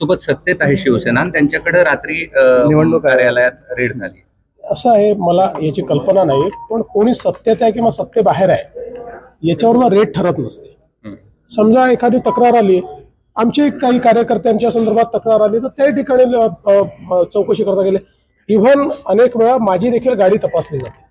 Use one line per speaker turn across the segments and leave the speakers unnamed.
सोबत सत्तेत आहे शिवसेना आणि त्यांच्याकडे रात्री
निवडणूक.
कार्यालयात रेड झाली
असं आहे मला याची कल्पना नाही पण कोणी सत्तेत आहे किंवा सत्तेबाहेर आहे याच्यावर रेट ठरत नसते. समजा एखादी तक्रार आली आमचे काही कार्यकर्त्यांच्या संदर्भात तक्रार आली तर त्याही ठिकाणी चौकशी करता गेले इव्हन अनेक वेळा माझी देखील गाडी तपासली जाते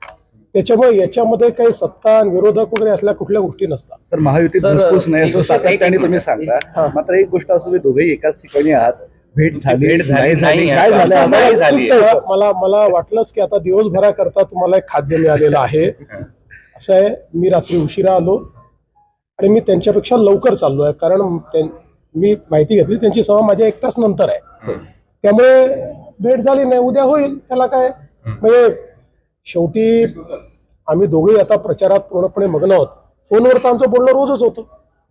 त्याच्यामुळे याच्यामध्ये काही सत्ता आणि विरोधक वगैरे असल्या कुठल्या गोष्टी नसतात.
सर महायुतीत घुसघुस नाही असं सातत्याने तुम्ही. सांगता मात्र एक गोष्ट असं तुम्ही दोघेही एकाच ठिकाणी आहात. भेट झाली
भेट झाली
नाही झाली
नाही,
काय झालं
मला मला वाटलंच की आता दिवसभराकरता तुम्हाला एक खाद्य मिळालेलं आहे. असं आहे मी रात्री उशिरा आलो आणि मी त्यांच्यापेक्षा लवकर चाललो आहे कारण मी माहिती घेतली त्यांची सभा माझ्या एक तास नंतर आहे. त्यामुळे भेट झाली नाही उद्या होईल त्याला काय? म्हणजे शेवटी आम्ही दोघेही आता प्रचारात पूर्णपणे मग्न आहोत. फोनवर तर आमचं बोलणं रोजच होतं.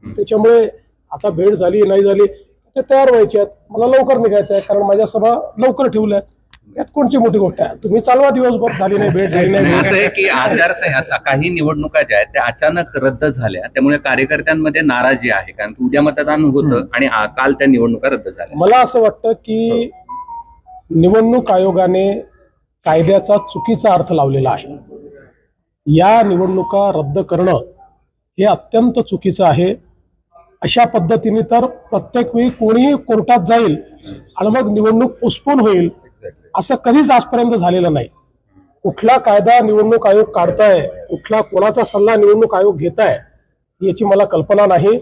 त्याच्यामुळे आता भेट झाली नाही झाली ते तयार व्हायचे आहेत. मला लवकर निघायचं आहे कारण माझ्या सभा लवकर ठेवल्या आहेत. यात कोणची मोठी गोष्ट आहे? तुम्ही चालवा दिवसभर झाली नाही भेट झाली नाही
असं आहे की आचारसंहिता काही निवडणुका ज्या आहेत त्या अचानक रद्द झाल्या. त्यामुळे कार्यकर्त्यांमध्ये नाराजी आहे कारण उद्या मतदान होतं आणि काल त्या निवडणुका रद्द झाल्या.
मला असं वाटतं की निवडणूक आयोगाने कायद्याचा चुकीचा अर्थ लावलेला आहे. या निवडणुका रद्द करणं हे अत्यंत चुकीचं आहे. अशा पद्धतीने तर प्रत्येक वेळी कोणीही कोर्टात जाईल आणि मग निवडणूक पोस्टपोन होईल असं कधीच आजपर्यंत झालेलं नाही. कुठला कायदा निवडणूक आयोग काढताय कुठला कोणाचा सल्ला निवडणूक आयोग घेत आहे याची मला कल्पना नाही.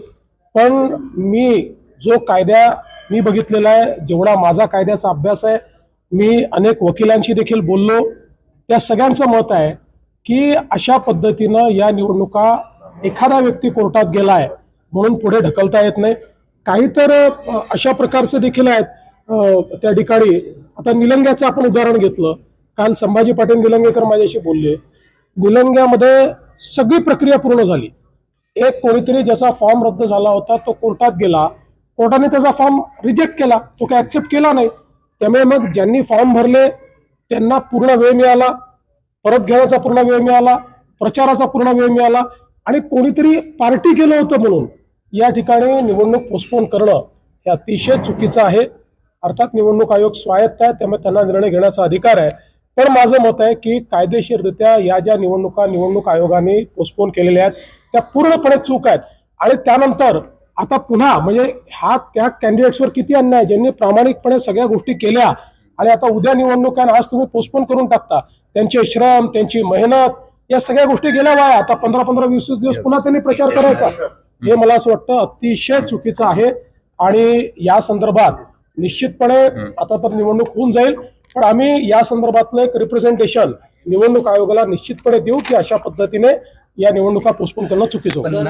पण मी जो कायद्या मी बघितलेला आहे जेवढा माझा कायद्याचा अभ्यास आहे मी अनेक वकिलांशी देखील बोललो. त्या सगळ्यांचं मत आहे की अशा पद्धतीनं या निवडणुका एखादा व्यक्ती कोर्टात गेला आहे म्हणून पुढे ढकलता येत नाही. काही तर अशा प्रकारचे देखील आहेत. त्या ठिकाणी आता निलंग्याचं आपण उदाहरण घेतलं. काल संभाजी पाटील निलंगेकर माझ्याशी बोलले. निलंग्यामध्ये सगळी प्रक्रिया पूर्ण झाली. एक कोणीतरी ज्याचा फॉर्म रद्द झाला होता तो कोर्टात गेला. कोर्टाने त्याचा फॉर्म रिजेक्ट केला. तो काय ऍक्सेप्ट केला नाही. त्यामुळे मग ज्यांनी फॉर्म भरले त्यांना पूर्ण वेळ मिळाला. परत घेण्याचा पूर्ण वेळ मिळाला प्रचाराचा पूर्ण वेळ मिळाला आणि कोणीतरी पार्टी केलं होतं म्हणून या ठिकाणी निवडणूक पोस्टपोन करणं हे अतिशय चुकीचं आहे. अर्थात निवडणूक आयोग स्वायत्त आहे त्यामुळे त्यांना निर्णय घेण्याचा अधिकार आहे. पण माझं मत आहे की कायदेशीररित्या या ज्या निवडणुका निवडणूक आयोगाने पोस्टपोन केलेल्या आहेत त्या पूर्णपणे चूक आहेत. आणि त्यानंतर आता पुन्हा म्हणजे हा त्या कॅन्डिडेट्सवर किती अन्याय आहे, ज्यांनी प्रामाणिकपणे सगळ्या गोष्टी केल्या आणि आता उद्या निवडणूक आहे आणि आज तुम्ही पोस्टपोन करून टाकता. त्यांचे श्रम त्यांची मेहनत या सगळ्या गोष्टी गेल्या वाया आता पंधरा पंधरा वीस वीस दिवस पुन्हा त्यांनी प्रचार करायचा. हे मला असं वाटतं अतिशय चुकीचं आहे. आणि या संदर्भात निश्चितपणे आता तर निवडणूक होऊन जाईल. पण आम्ही या संदर्भातलं एक रिप्रेझेंटेशन निवडणूक आयोगाला निश्चितपणे देऊ की अशा पद्धतीने या निवडणुका पोस्टपोन करणं चुकीचं होतं